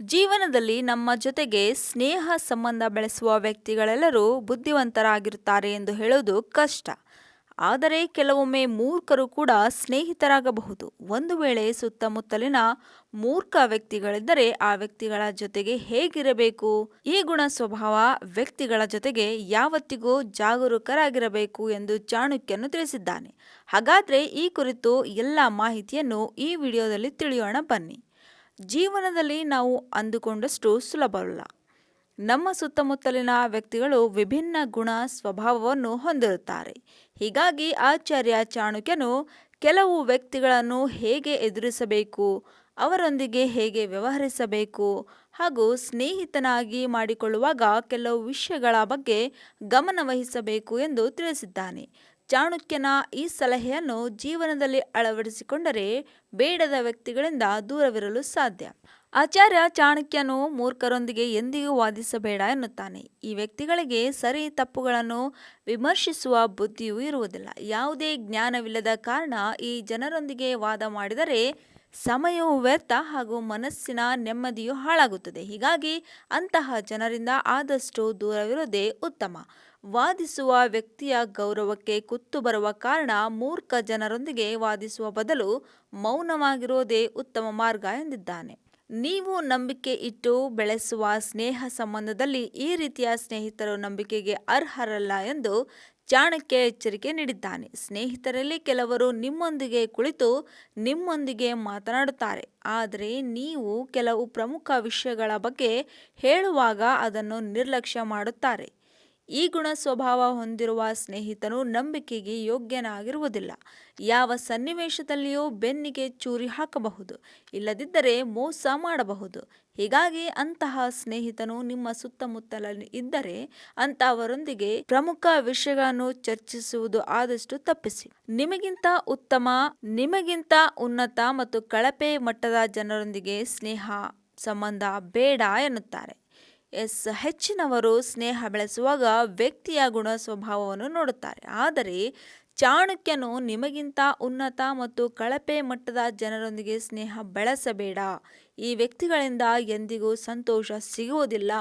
ಜೀವನದಲ್ಲಿ ನಮ್ಮ ಜೊತೆಗೆ ಸ್ನೇಹ ಸಂಬಂಧ ಬೆಳೆಸುವ ವ್ಯಕ್ತಿಗಳೆಲ್ಲರೂ ಬುದ್ಧಿವಂತರಾಗಿರುತ್ತಾರೆ ಎಂದು ಹೇಳುವುದು ಕಷ್ಟ. ಆದರೆ ಕೆಲವೊಮ್ಮೆ ಮೂರ್ಖರು ಕೂಡ ಸ್ನೇಹಿತರಾಗಬಹುದು. ಒಂದು ವೇಳೆ ಸುತ್ತಮುತ್ತಲಿನ ಮೂರ್ಖ ವ್ಯಕ್ತಿಗಳಿದ್ದರೆ ಆ ವ್ಯಕ್ತಿಗಳ ಜೊತೆಗೆ ಹೇಗಿರಬೇಕು? ಈ ಗುಣ ಸ್ವಭಾವ ವ್ಯಕ್ತಿಗಳ ಜೊತೆಗೆ ಯಾವತ್ತಿಗೂ ಜಾಗರೂಕರಾಗಿರಬೇಕು ಎಂದು ಚಾಣಕ್ಯನು ತಿಳಿಸಿದ್ದಾನೆ. ಹಾಗಾದರೆ ಈ ಕುರಿತು ಎಲ್ಲ ಮಾಹಿತಿಯನ್ನು ಈ ವಿಡಿಯೋದಲ್ಲಿ ತಿಳಿಯೋಣ ಬನ್ನಿ. ಜೀವನದಲ್ಲಿ ನಾವು ಅಂದುಕೊಂಡಷ್ಟು ಸುಲಭವಲ್ಲ ನಮ್ಮ ಸುತ್ತಮುತ್ತಲಿನ ವ್ಯಕ್ತಿಗಳು ವಿಭಿನ್ನ ಗುಣ ಸ್ವಭಾವವನ್ನು ಹೊಂದಿರುತ್ತಾರೆ. ಹೀಗಾಗಿ ಆಚಾರ್ಯ ಚಾಣಕ್ಯನು ಕೆಲವು ವ್ಯಕ್ತಿಗಳನ್ನು ಹೇಗೆ ಎದುರಿಸಬೇಕು, ಅವರೊಂದಿಗೆ ಹೇಗೆ ವ್ಯವಹರಿಸಬೇಕು ಹಾಗೂ ಸ್ನೇಹಿತನಾಗಿ ಮಾಡಿಕೊಳ್ಳುವಾಗ ಕೆಲವು ವಿಷಯಗಳ ಬಗ್ಗೆ ಗಮನವಹಿಸಬೇಕು ಎಂದು ತಿಳಿಸಿದ್ದಾನೆ. ಚಾಣಕ್ಯನ ಈ ಸಲಹೆಯನ್ನು ಜೀವನದಲ್ಲಿ ಅಳವಡಿಸಿಕೊಂಡರೆ ಬೇಡದ ವ್ಯಕ್ತಿಗಳಿಂದ ದೂರವಿರಲು ಸಾಧ್ಯ. ಆಚಾರ್ಯ ಚಾಣಕ್ಯನು ಮೂರ್ಖರೊಂದಿಗೆ ಎಂದಿಗೂ ವಾದಿಸಬೇಡ ಎನ್ನುತ್ತಾನೆ. ಈ ವ್ಯಕ್ತಿಗಳಿಗೆ ಸರಿ ತಪ್ಪುಗಳನ್ನು ವಿಮರ್ಶಿಸುವ ಬುದ್ಧಿಯೂ ಇರುವುದಿಲ್ಲ. ಯಾವುದೇ ಜ್ಞಾನವಿಲ್ಲದ ಕಾರಣ ಈ ಜನರೊಂದಿಗೆ ವಾದ ಮಾಡಿದರೆ ಸಮಯವು ವ್ಯರ್ಥ ಹಾಗೂ ಮನಸ್ಸಿನ ನೆಮ್ಮದಿಯು ಹಾಳಾಗುತ್ತದೆ. ಹೀಗಾಗಿ ಅಂತಹ ಜನರಿಂದ ಆದಷ್ಟು ದೂರವಿರುವುದೇ ಉತ್ತಮ. ವಾದಿಸುವ ವ್ಯಕ್ತಿಯ ಗೌರವಕ್ಕೆ ಕುತ್ತು ಬರುವ ಕಾರಣ ಮೂರ್ಖ ಜನರೊಂದಿಗೆ ವಾದಿಸುವ ಬದಲು ಮೌನವಾಗಿರುವುದೇ ಉತ್ತಮ ಮಾರ್ಗ ಎಂದಿದ್ದಾನೆ. ನೀವು ನಂಬಿಕೆ ಇಟ್ಟು ಬೆಳೆಸುವ ಸ್ನೇಹ ಸಂಬಂಧದಲ್ಲಿ ಈ ರೀತಿಯ ಸ್ನೇಹಿತರು ನಂಬಿಕೆಗೆ ಅರ್ಹರಲ್ಲ ಎಂದು ಚಾಣಕ್ಯ ಎಚ್ಚರಿಕೆ ನೀಡಿದ್ದಾನೆ. ಸ್ನೇಹಿತರಲ್ಲಿ ಕೆಲವರು ನಿಮ್ಮೊಂದಿಗೆ ಕುಳಿತು ನಿಮ್ಮೊಂದಿಗೆ ಮಾತನಾಡುತ್ತಾರೆ. ಆದರೆ ನೀವು ಕೆಲವು ಪ್ರಮುಖ ವಿಷಯಗಳ ಬಗ್ಗೆ ಹೇಳುವಾಗ ಅದನ್ನು ನಿರ್ಲಕ್ಷ್ಯ ಮಾಡುತ್ತಾರೆ. ಈ ಗುಣ ಸ್ವಭಾವ ಹೊಂದಿರುವ ಸ್ನೇಹಿತನು ನಂಬಿಕೆಗೆ ಯೋಗ್ಯನಾಗಿರುವುದಿಲ್ಲ. ಯಾವ ಸನ್ನಿವೇಶದಲ್ಲಿಯೂ ಬೆನ್ನಿಗೆ ಚೂರಿ ಹಾಕಬಹುದು, ಇಲ್ಲದಿದ್ದರೆ ಮೋಸ ಮಾಡಬಹುದು. ಹೀಗಾಗಿ ಅಂತಹ ಸ್ನೇಹಿತನು ನಿಮ್ಮ ಸುತ್ತಮುತ್ತಲಲ್ಲಿ ಇದ್ದರೆ ಅಂತಹವರೊಂದಿಗೆ ಪ್ರಮುಖ ವಿಷಯಗಳನ್ನು ಚರ್ಚಿಸುವುದು ಆದಷ್ಟು ತಪ್ಪಿಸಿ. ನಿಮಗಿಂತ ಉತ್ತಮ, ನಿಮಗಿಂತ ಉನ್ನತ ಮತ್ತು ಕಳಪೆ ಮಟ್ಟದ ಜನರೊಂದಿಗೆ ಸ್ನೇಹ, ಸಂಬಂಧ ಬೇಡ ಎನ್ನುತ್ತಾರೆ. ಎಸ್, ಹೆಚ್ಚಿನವರು ಸ್ನೇಹ ಬೆಳೆಸುವಾಗ ವ್ಯಕ್ತಿಯ ಗುಣ ಸ್ವಭಾವವನ್ನು ನೋಡುತ್ತಾರೆ. ಆದರೆ ಚಾಣಕ್ಯನು ನಿಮಗಿಂತ ಉನ್ನತ ಮತ್ತು ಕಳಪೆ ಮಟ್ಟದ ಜನರೊಂದಿಗೆ ಸ್ನೇಹ ಬೆಳೆಸಬೇಡ. ಈ ವ್ಯಕ್ತಿಗಳಿಂದ ಎಂದಿಗೂ ಸಂತೋಷ ಸಿಗುವುದಿಲ್ಲ.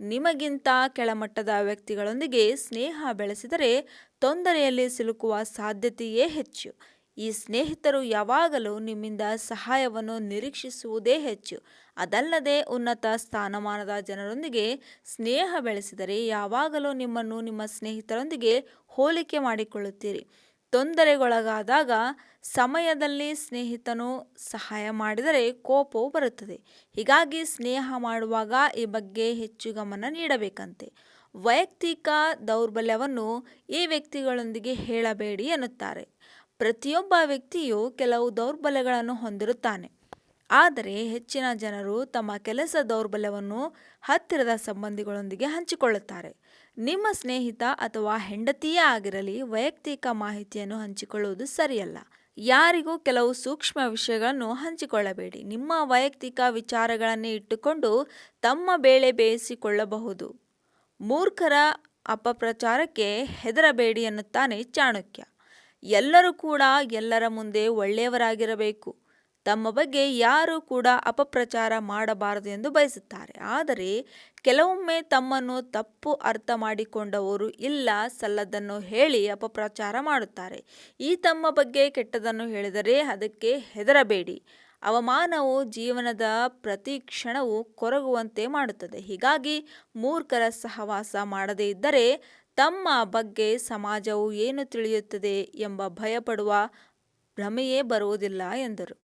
ನಿಮಗಿಂತ ಕೆಳಮಟ್ಟದ ವ್ಯಕ್ತಿಗಳೊಂದಿಗೆ ಸ್ನೇಹ ಬೆಳೆಸಿದರೆ ತೊಂದರೆಯಲ್ಲಿ ಸಿಲುಕುವ ಸಾಧ್ಯತೆಯೇ ಹೆಚ್ಚು. ಈ ಸ್ನೇಹಿತರು ಯಾವಾಗಲೂ ನಿಮ್ಮಿಂದ ಸಹಾಯವನ್ನು ನಿರೀಕ್ಷಿಸುವುದೇ ಹೆಚ್ಚು. ಅದಲ್ಲದೆ ಉನ್ನತ ಸ್ಥಾನಮಾನದ ಜನರೊಂದಿಗೆ ಸ್ನೇಹ ಬೆಳೆಸಿದರೆ ಯಾವಾಗಲೂ ನಿಮ್ಮನ್ನು ನಿಮ್ಮ ಸ್ನೇಹಿತರೊಂದಿಗೆ ಹೋಲಿಕೆ ಮಾಡಿಕೊಳ್ಳುತ್ತೀರಿ. ತೊಂದರೆಗೊಳಗಾದಾಗ ಸಮಯದಲ್ಲಿ ಸ್ನೇಹಿತನು ಸಹಾಯ ಮಾಡಿದರೆ ಕೋಪವು ಬರುತ್ತದೆ. ಹೀಗಾಗಿ ಸ್ನೇಹ ಮಾಡುವಾಗ ಈ ಬಗ್ಗೆ ಹೆಚ್ಚು ಗಮನ ನೀಡಬೇಕಂತೆ. ವೈಯಕ್ತಿಕ ದೌರ್ಬಲ್ಯವನ್ನು ಈ ವ್ಯಕ್ತಿಗಳೊಂದಿಗೆ ಹೇಳಬೇಡಿ ಎನ್ನುತ್ತಾರೆ. ಪ್ರತಿಯೊಬ್ಬ ವ್ಯಕ್ತಿಯು ಕೆಲವು ದೌರ್ಬಲ್ಯಗಳನ್ನು ಹೊಂದಿರುತ್ತಾನೆ. ಆದರೆ ಹೆಚ್ಚಿನ ಜನರು ತಮ್ಮ ಕೆಲಸ ದೌರ್ಬಲ್ಯವನ್ನು ಹತ್ತಿರದ ಸಂಬಂಧಿಗಳೊಂದಿಗೆ ಹಂಚಿಕೊಳ್ಳುತ್ತಾರೆ. ನಿಮ್ಮ ಸ್ನೇಹಿತ ಅಥವಾ ಹೆಂಡತಿಯೇ ಆಗಿರಲಿ ವೈಯಕ್ತಿಕ ಮಾಹಿತಿಯನ್ನು ಹಂಚಿಕೊಳ್ಳುವುದು ಸರಿಯಲ್ಲ. ಯಾರಿಗೂ ಕೆಲವು ಸೂಕ್ಷ್ಮ ವಿಷಯಗಳನ್ನು ಹಂಚಿಕೊಳ್ಳಬೇಡಿ. ನಿಮ್ಮ ವೈಯಕ್ತಿಕ ವಿಚಾರಗಳನ್ನೇ ಇಟ್ಟುಕೊಂಡು ತಮ್ಮ ಬೇಳೆ ಬೇಯಿಸಿಕೊಳ್ಳಬಹುದು. ಮೂರ್ಖರ ಅಪಪ್ರಚಾರಕ್ಕೆ ಹೆದರಬೇಡಿ ಎನ್ನುತ್ತಾನೆ ಚಾಣಕ್ಯ. ಎಲ್ಲರೂ ಕೂಡ ಎಲ್ಲರ ಮುಂದೆ ಒಳ್ಳೆಯವರಾಗಿರಬೇಕು. ತಮ್ಮ ಬಗ್ಗೆ ಯಾರೂ ಕೂಡ ಅಪಪ್ರಚಾರ ಮಾಡಬಾರದು ಎಂದು ಬಯಸುತ್ತಾರೆ. ಆದರೆ ಕೆಲವೊಮ್ಮೆ ತಮ್ಮನ್ನು ತಪ್ಪು ಅರ್ಥ ಮಾಡಿಕೊಂಡವರು ಇಲ್ಲ ಸಲ್ಲದನ್ನು ಹೇಳಿ ಅಪಪ್ರಚಾರ ಮಾಡುತ್ತಾರೆ. ಈ ತಮ್ಮ ಬಗ್ಗೆ ಕೆಟ್ಟದನ್ನು ಹೇಳಿದರೆ ಅದಕ್ಕೆ ಹೆದರಬೇಡಿ. ಅವಮಾನವು ಜೀವನದ ಪ್ರತಿ ಕ್ಷಣವೂ ಕೊರಗುವಂತೆ ಮಾಡುತ್ತದೆ. ಹೀಗಾಗಿ ಮೂರ್ಖರ ಸಹವಾಸ ಮಾಡದೇ ಇದ್ದರೆ ತಮ್ಮ ಬಗ್ಗೆ ಸಮಾಜವು ಏನು ತಿಳಿಯುತ್ತದೆ ಎಂಬ ಭಯಪಡುವ ಭ್ರಮೆಯೇ ಬರುವುದಿಲ್ಲ ಎಂದರು.